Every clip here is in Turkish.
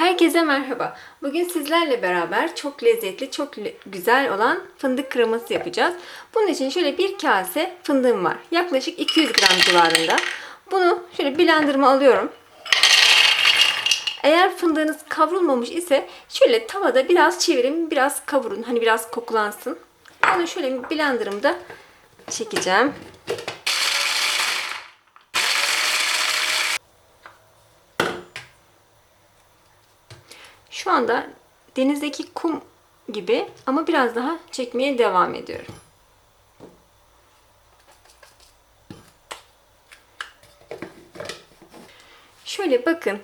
Herkese merhaba. Bugün sizlerle beraber çok lezzetli, çok le- güzel olan fındık kreması yapacağız. Bunun için şöyle bir kase fındığım var. Yaklaşık 200 gram civarında. Bunu şöyle blenderıma alıyorum. Eğer fındığınız kavrulmamış ise şöyle tavada biraz çevirin, biraz kavurun. Hani biraz kokulansın. Onu şöyle blenderımda çekeceğim. Şu anda denizdeki kum gibi ama biraz daha çekmeye devam ediyorum. Şöyle bakın.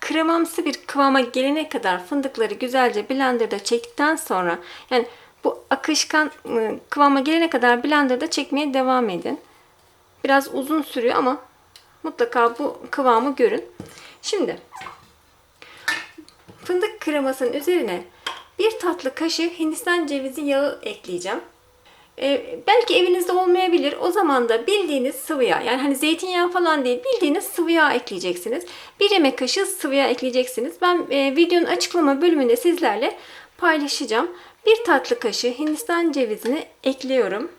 Kremamsı bir kıvama gelene kadar fındıkları güzelce blenderda çektikten sonra yani bu akışkan ıı, kıvama gelene kadar blenderda çekmeye devam edin. Biraz uzun sürüyor ama mutlaka bu kıvamı görün. Şimdi Fındık kremasının üzerine bir tatlı kaşığı Hindistan cevizi yağı ekleyeceğim. Ee, belki evinizde olmayabilir. O zaman da bildiğiniz sıvı yağ yani hani zeytinyağı falan değil bildiğiniz sıvı yağ ekleyeceksiniz. Bir yemek kaşığı sıvı yağ ekleyeceksiniz. Ben e, videonun açıklama bölümünde sizlerle paylaşacağım. Bir tatlı kaşığı Hindistan cevizini ekliyorum.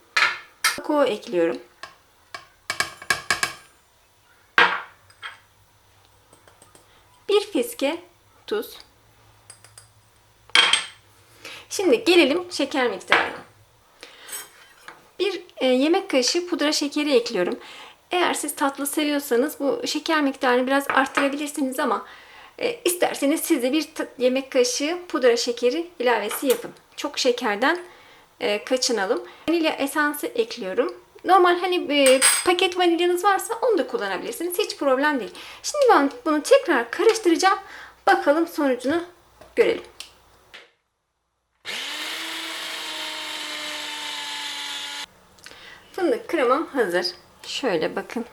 Kakao ekliyorum. Bir fiske tuz. Şimdi gelelim şeker miktarına. Bir e, yemek kaşığı pudra şekeri ekliyorum. Eğer siz tatlı seviyorsanız bu şeker miktarını biraz arttırabilirsiniz ama e, isterseniz siz de bir yemek kaşığı pudra şekeri ilavesi yapın. Çok şekerden e, kaçınalım. Vanilya esansı ekliyorum. Normal hani paket vanilyanız varsa onu da kullanabilirsiniz. Hiç problem değil. Şimdi ben bunu tekrar karıştıracağım. Bakalım sonucunu görelim. Fındık kremam hazır. Şöyle bakın.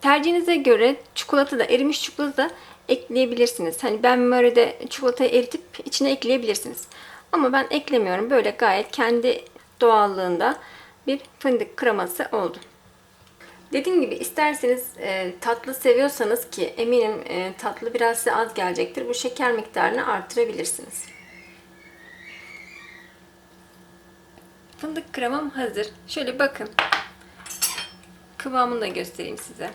Tercihinize göre çikolata da erimiş çikolata da ekleyebilirsiniz. Hani ben böyle de çikolatayı eritip içine ekleyebilirsiniz. Ama ben eklemiyorum. Böyle gayet kendi doğallığında bir fındık kreması oldu. Dediğim gibi isterseniz e, tatlı seviyorsanız ki eminim e, tatlı biraz size az gelecektir. Bu şeker miktarını artırabilirsiniz. Fındık kremam hazır. Şöyle bakın. Kıvamını da göstereyim size.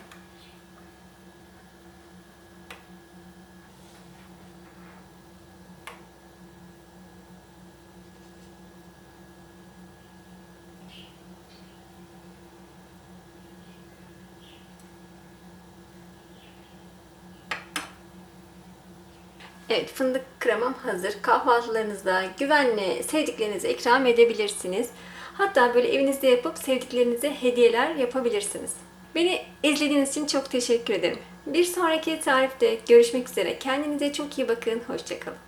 Evet fındık kremam hazır. Kahvaltılarınızda güvenle sevdiklerinize ikram edebilirsiniz. Hatta böyle evinizde yapıp sevdiklerinize hediyeler yapabilirsiniz. Beni izlediğiniz için çok teşekkür ederim. Bir sonraki tarifte görüşmek üzere. Kendinize çok iyi bakın. Hoşçakalın.